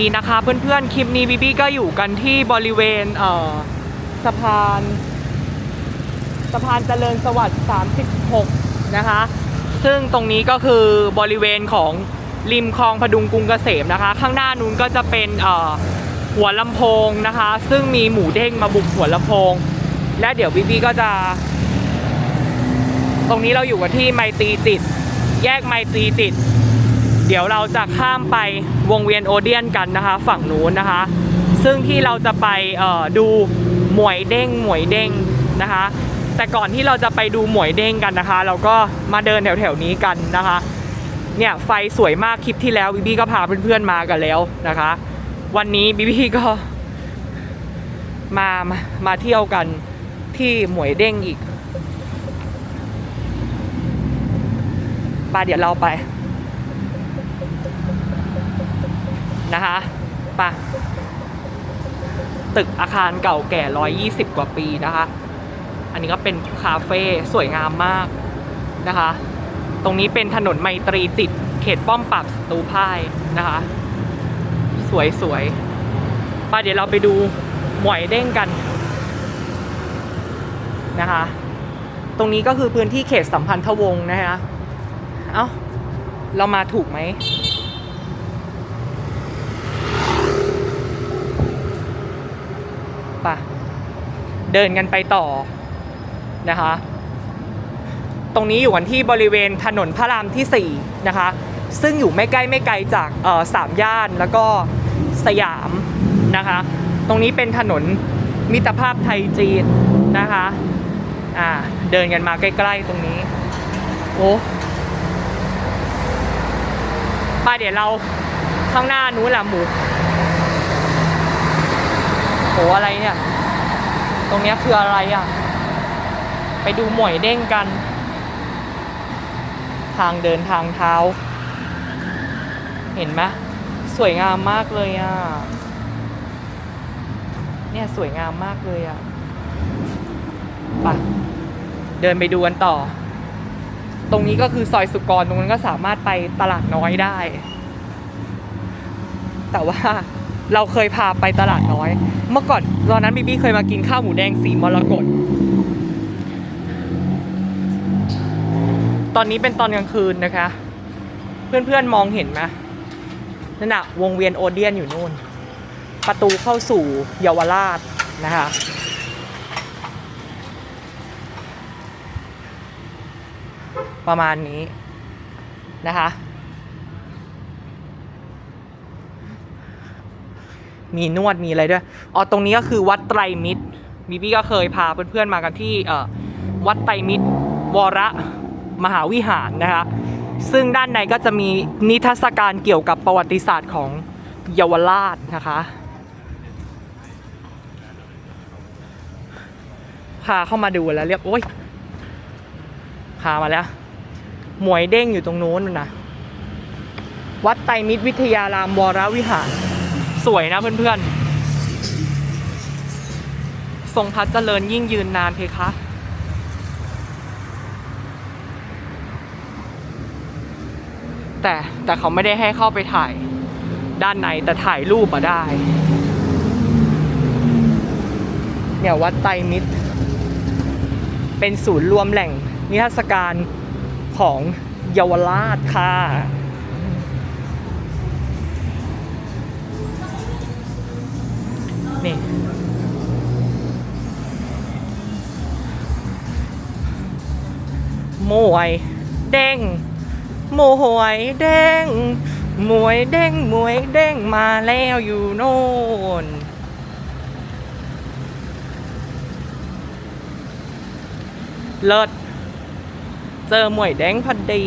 ดีนะคะเพื่อนๆ คลิปนี้บีบี้ก็อยู่กันที่บริเวณเอ่อสะพานสะพานเจริญสวัสดิ์36 นะคะ ซึ่งตรงนี้ก็คือบริเวณของริมคลองพดุงกรุงเกษมนะคะ ข้างหน้านู้นก็จะเป็นเอ่อหัวลำโพงนะคะ ซึ่งมีหมูเด้งมาบุกหัวลำโพง และเดี๋ยวบีบี้ก็จะ ตรงนี้เราอยู่กันที่ไมตรีจิต แยกไมตรีจิต เดี๋ยวเราจะข้ามไปวงเวียนโอเดียนกันนะคะ ฝั่งนู้นนะคะ ซึ่งที่เราจะไปดูหมวยเด้งหมวยเด้งนะคะ แต่ก่อนที่เราจะไปดูหมวยเด้งกันนะคะ เราก็มาเดินแถวๆนี้กันนะคะ เนี่ยไฟสวยมากคลิปที่แล้วบิบี้ก็พาเพื่อนๆมากันแล้วนะคะ วันนี้บิบี้ก็มามามาเที่ยวกันที่หมวยเด้งอีกไปเดี๋ยวเราไป นะคะปะตึกอาคารเก่าแก่ 120 กว่าปีนะคะ อันนี้ก็เป็นคาเฟ่สวยงามมากนะคะ ตรงนี้เป็นถนนไมตรีจิต เขตป้อมปราบศัตรูพ่ายนะคะ สวยสวยๆไปเดี๋ยวเราไปดูหมวยเด้งกันนะคะ ตรงนี้ก็คือพื้นที่เขตสัมพันธวงศ์นะคะ เอ้า เรามาถูกไหม ปะเดินกันไปต่อนะคะ ตรงนี้อยู่กันที่บริเวณถนนพระรามที่ 4 นะคะ ซึ่งอยู่ไม่ใกล้ไม่ไกลจากสามย่านแล้วก็สยามนะคะ ตรงนี้เป็นถนนมิตรภาพไทยจีนนะคะอ่าเดินกันมาใกล้ๆตรงนี้โอ้ป้าเดี๋ยวเราข้างหน้านู้นละหมู โหอะไรเนี่ย ตรงนี้คืออะไรอะ ไปดูหมวยเด้งกัน ทางเดินทางเท้า เห็นไหมสวยงามมากเลยอะ เนี่ยสวยงามมากเลยอะไปเดินไปดูกันต่อ ตรงนี้ก็คือซอยสุกร ตรงนั้นก็สามารถไปตลาดน้อยได้ แต่ว่า เราเคยพาไปตลาดน้อย เมื่อก่อนตอนนั้นบีบี้เคยมากินข้าวหมูแดงสีมรกตตอนนี้เป็นตอนกลางคืนนะคะ เพื่อนๆมองเห็นไหมนั่นน่ะวงเวียนโอเดียนอยู่นู่น ประตูเข้าสู่เยาวราชนะคะประมาณนี้นะคะ มีนวดมีอะไรด้วยอ๋อตรงนี้ก็คือวัดไตรมิตรบีบี้ก็เคยพาเพื่อนๆมากันที่เอ่อวัดไตรมิตร วรมหาวิหารนะคะซึ่งด้านในก็จะมีนิทรรศการเกี่ยวกับประวัติศาสตร์ของเยาวราชนะคะพาเข้ามาดูแล้วเรียบโอ้ยพามาแล้ว หมวยเด้งอยู่ตรงนู้นนะวัดไตรมิตรวิทยารามวรวิหาร สวยนะเพื่อนๆ ทรงพัฒน์เจริญยิ่งยืนนานเพคะแต่แต่เขาไม่ได้ให้เข้าไปถ่ายด้านในแต่ถ่ายรูปมาได้ เนี่ยวัดไตรมิตร เป็นศูนย์รวมแหล่งนิทรรศการของเยาวราชค่ะ มวยเด้งมวยเด้งมวยเด้งมวยเด้งมาแล้วอยู่โน่นเลิศเจอมวยแดงพอดี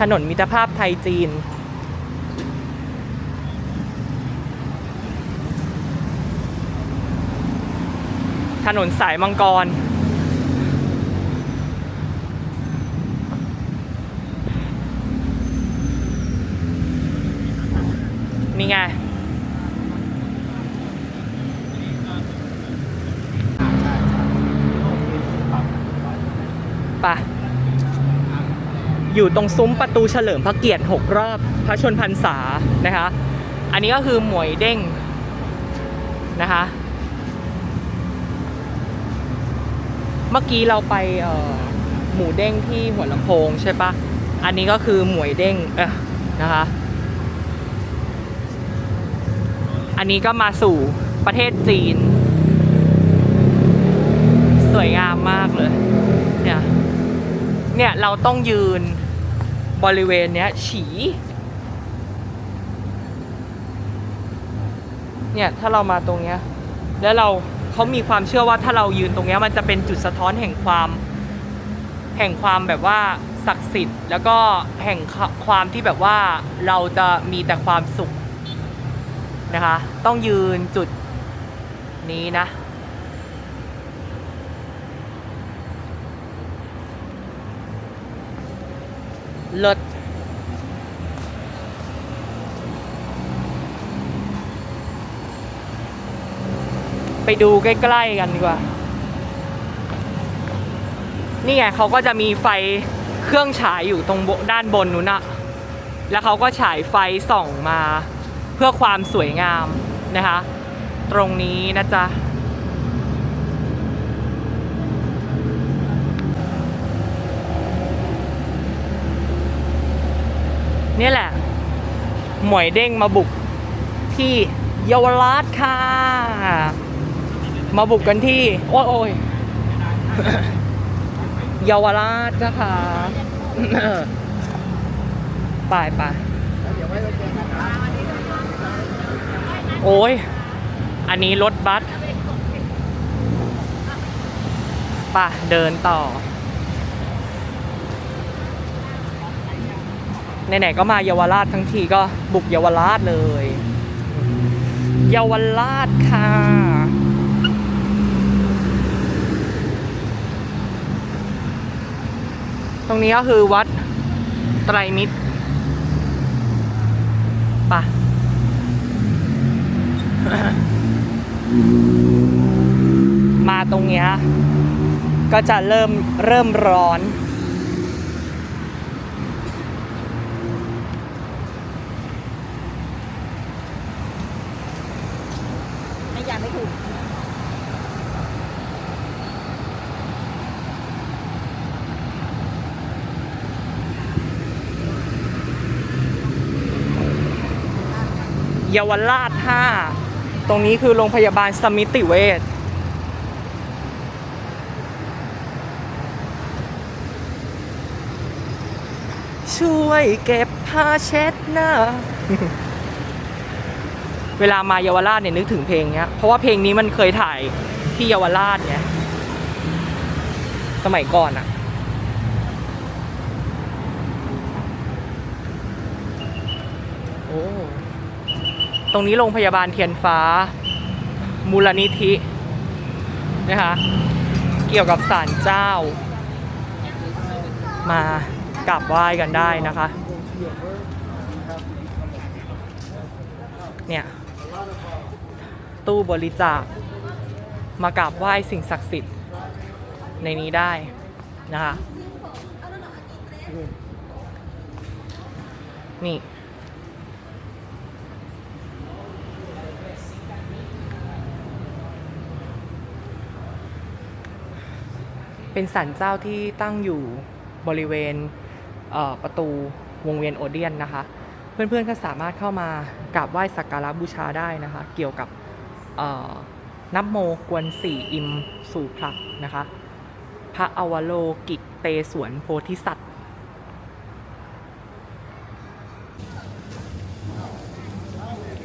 ถนนมิตรภาพไทยจีน ถนนสายมังกร นี่ไง ไป อยู่ตรงซุ้มประตูเฉลิมพระเกียรติ 6 รอบพระชนพรรษานะคะ อันนี้ก็คือหมวยเด้งนะคะ เมื่อกี้เราไปหมูเด้งที่หัวลำโพงใช่ปะอันนี้ก็คือหมวยเด้งเออนะคะ อันนี้ก็มาสู่ประเทศจีน สวยงามมากเลย เนี่ย เนี่ยเราต้องยืน บริเวณเนี้ยฉีเนี่ยถ้าเรามาตรงเนี้ยแล้วเราเขามีความเชื่อว่าถ้าเรายืนตรงเนี้ยมันจะเป็นจุดสะท้อนแห่งความ แห่งความแบบว่าศักดิ์สิทธิ์ แล้วก็แห่งความที่แบบว่าเราจะมีแต่ความสุขนะคะ ต้องยืนจุดนี้นะ เลิศไปดูใกล้ๆกันดีกว่า นี่ไงเขาก็จะมีไฟเครื่องฉายอยู่ตรงด้านบนนู้นอะแล้วเขาก็ฉายไฟส่องมาเพื่อความสวยงามนะคะ ตรงนี้นะจ๊ะ นี่แหละ หมวยเด้งมาบุกที่เยาวราชค่ะ มาบุกกันที่ โอ้ยโอยเยาวราชนะคะไปไปโอ้ย อันนี้รถบัสป่ะเดินต่อ ไหนๆก็มาเยาวราชทั้งทีก็บุกเยาวราชเลย เยาวราชค่ะ ตรงนี้ก็คือวัดไตรมิตรปะมาตรงเนี้ยก็จะเริ่มเริ่มร้อน ไม่ยังไม่ถูก เยาวราช 5 ตรงนี้คือโรงพยาบาลสมิติเวชช่วยเก็บผ้าเช็ดหน้า เวลามาเยาวราชเนี่ยนึกถึงเพลงเนี้ย เพราะว่าเพลงนี้มันเคยถ่ายที่เยาวราชไงสมัยก่อนอะโอ้ ตรงนี้โรงพยาบาลเทียนฟ้า มูลนิธินะคะเกี่ยวกับศาลเจ้า มากราบไหว้กันได้นะคะ เนี่ย ตู้บริจาคมากราบไหว้สิ่งศักดิ์สิทธิ์ในนี้ได้นะคะนี่ เป็นศาลเจ้าที่ตั้งอยู่บริเวณเประตูวงเวียนโอเดียนนะคะ เพื่อนๆก็สามารถเข้ามากราบไหว้สักการะบูชาได้นะคะ เกี่ยวกับนับโมกวนสี่อิมสู่พลักนะคะ พระอวโลกิเตสวนโพธิสัตว์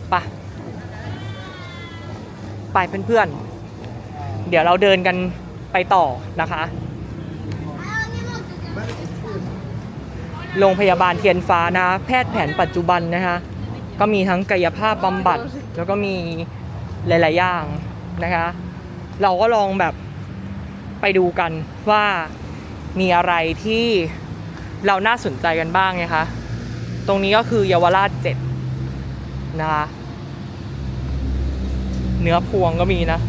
ไปะไปเพื่อนๆ เดี๋ยวเราเดินกัน ไปต่อนะคะ โรงพยาบาลเทียนฟ้านะ แพทย์แผนปัจจุบันนะคะ ก็มีทั้งกายภาพบำบัด แล้วก็มีหลาย ๆ อย่างนะคะ เราก็ลองแบบไปดูกันว่ามีอะไรที่เราน่าสนใจกันบ้างนะคะ ตรงนี้ก็คือเยาวราชเจ็ดนะคะ เนื้อพวงก็มีนะ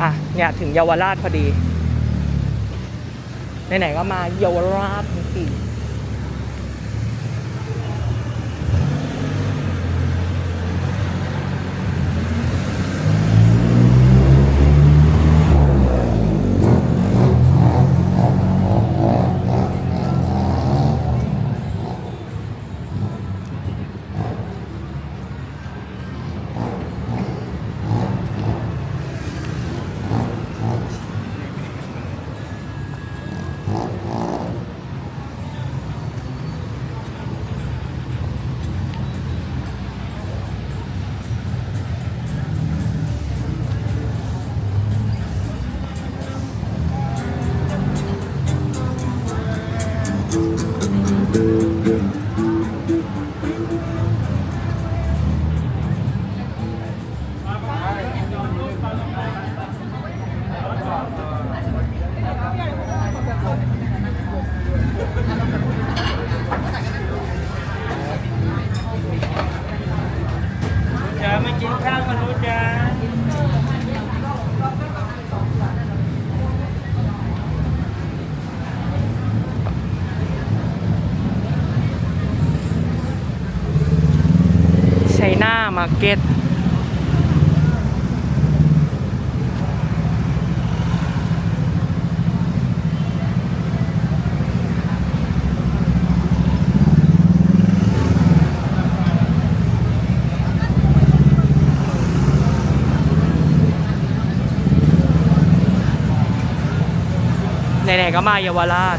อะเนี่ยถึงเยาวราชพอดีไหนๆก็มาเยาวราชจริง จะ ชัยนามาร์เก็ตไหนๆก็มาเยาวราช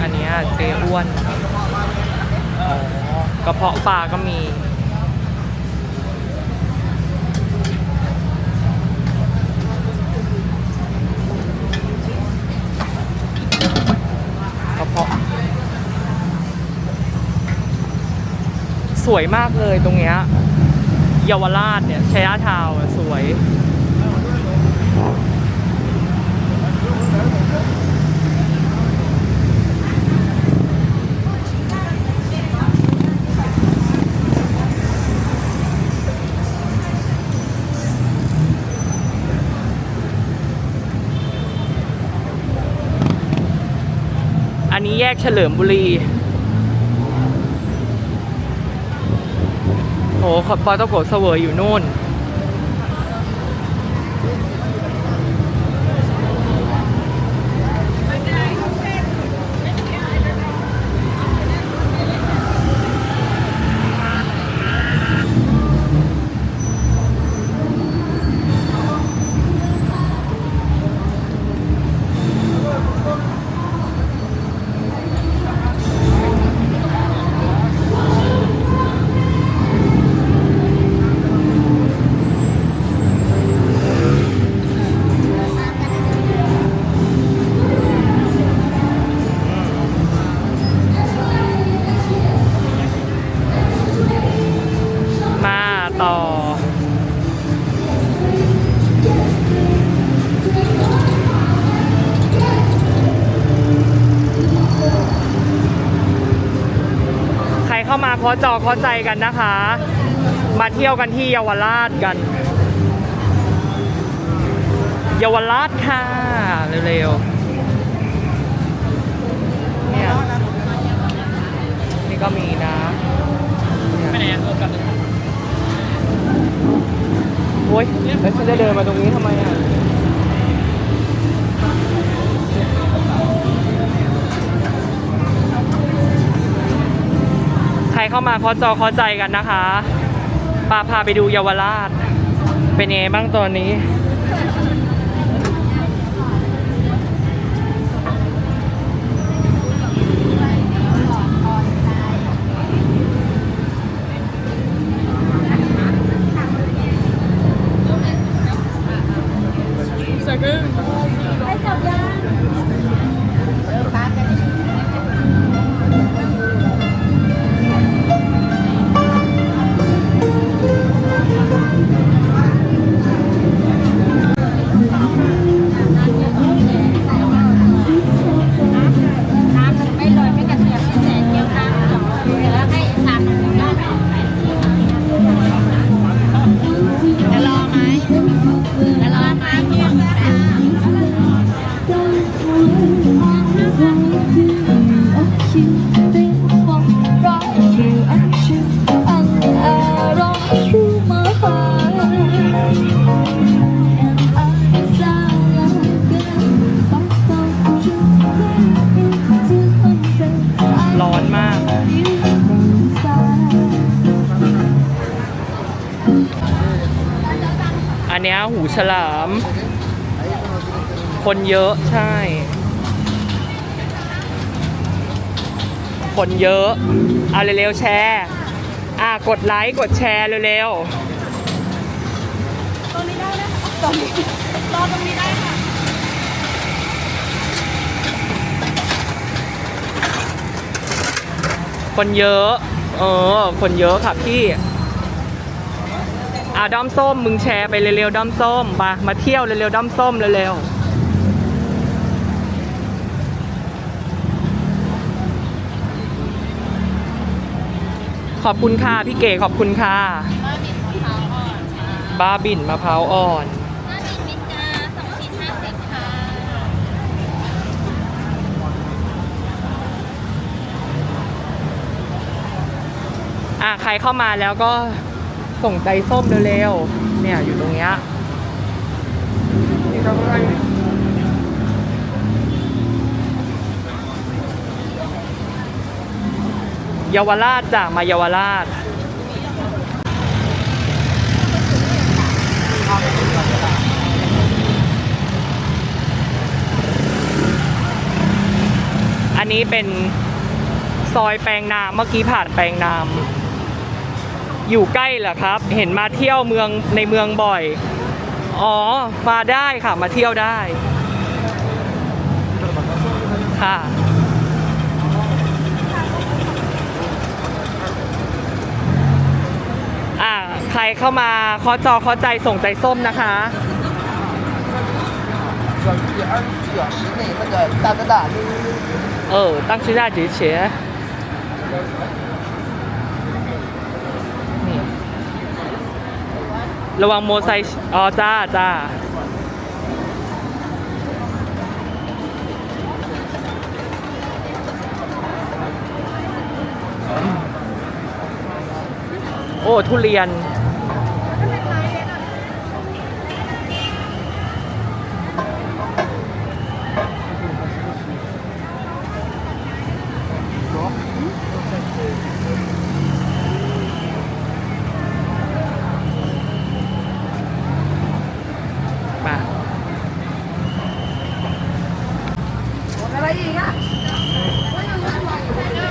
อัน เนี้ยเจอ้วนอ๋อกระเพาะปลาก็มี กระเพาะ สวยมากเลยตรงเนี้ยเยาวราชเนี่ยชัยนาทาวน์อะสวย นี้แยกเฉลิมบุรีโอ้ขอปอตโกเสวยอยู่นู่น เข้ามาเคาะจอเคาใจกันนะคะ มาเที่ยวกันที่เยาวราชกัน เยาวราชค่ะ เร็วๆเนี่ยนี่ก็มีนะไม่ไหนอะเออกลับโอ้ยแล้วฉันจะเดินมาตรงนี้ทำไมอะ เข้ามาเคอจอเคอใจกันนะคะปาพาไปดูเยาวราช เป็นไงบ้างตอนนี้ใคนเยอะใช่ คนเยอะ เอาเร็วๆแชร์ อะกดไลค์กดแชร์เร็วๆตรงนี้ได้นะตรงนี้รอตรงนี้ได้ค่ะคนเยอะ เออ คนเยอะค่ะพี่อะด้อมส้ม มึงแชร์ไปเร็วๆด้อมส้มมามาเที่ยวเร็วๆด้อมส้มเร็วๆ ขอบคุณค่ะพี่เก๋ขอบคุณค่ะบ้าบินมะพร้าวอ่อนบ้าบิ่นมะพร้าวอ่อนบ้าบินมิตรจ้าสองชิ้นห้าสิบค่ะอะใครเข้ามาแล้วก็ส่งใจส้มเร็วๆ เนี่ยอยู่ตรงเนี้ย เยาวราชจ้ะมาเยาวราชอันนี้เป็นซอยแปลงนามเมื่อกี้ผ่านแปลงนาม อยู่ใกล้เหรอครับ เห็นมาเที่ยวเมืองในเมืองบ่อย อ๋อ มาได้ค่ะ มาเที่ยวได้ ค่ะ อ่า ใค รเข้ามาคอจอคอใจส่งใจส้มนะคะเออตั้งชื่อได้เฉยระวังโมไซอ๋อจ้าจ้าโอ้ ทุเรียน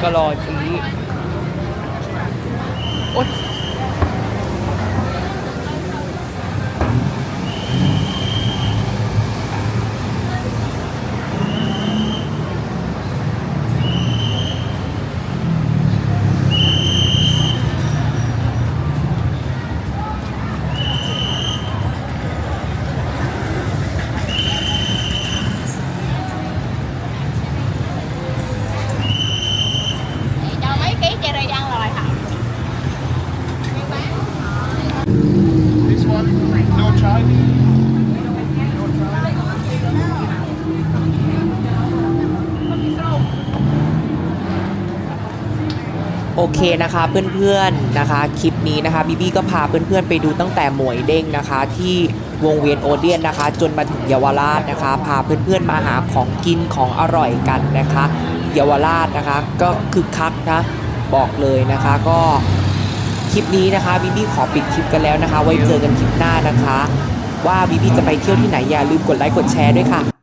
ก็รอจีโอ๊ย This one, no โอเคนะคะเพื่อนๆนะคะคลิปนี้นะคะบีบี้ก็พาเพื่อนๆไปดูตั้งแต่หมวยเด้งนะคะ ที่วงเวียนโอเดียนนะคะ จนมาถึงเยาวราชนะคะ พาเพื่อนๆมาหาของกินของอร่อยกันนะคะ เยาวราชนะคะ ก็คึกคักนะบอกเลยนะคะ ก็ ลิปนี้นะคะบีบี้ขอปิดคลิปกันแล้วนะคะ ไว้เจอกันคลิปหน้านะคะ ว่าบีบี้จะไปเที่ยวที่ไหนอย่าลืมกดไลค์กดแชร์ด้วยค่ะ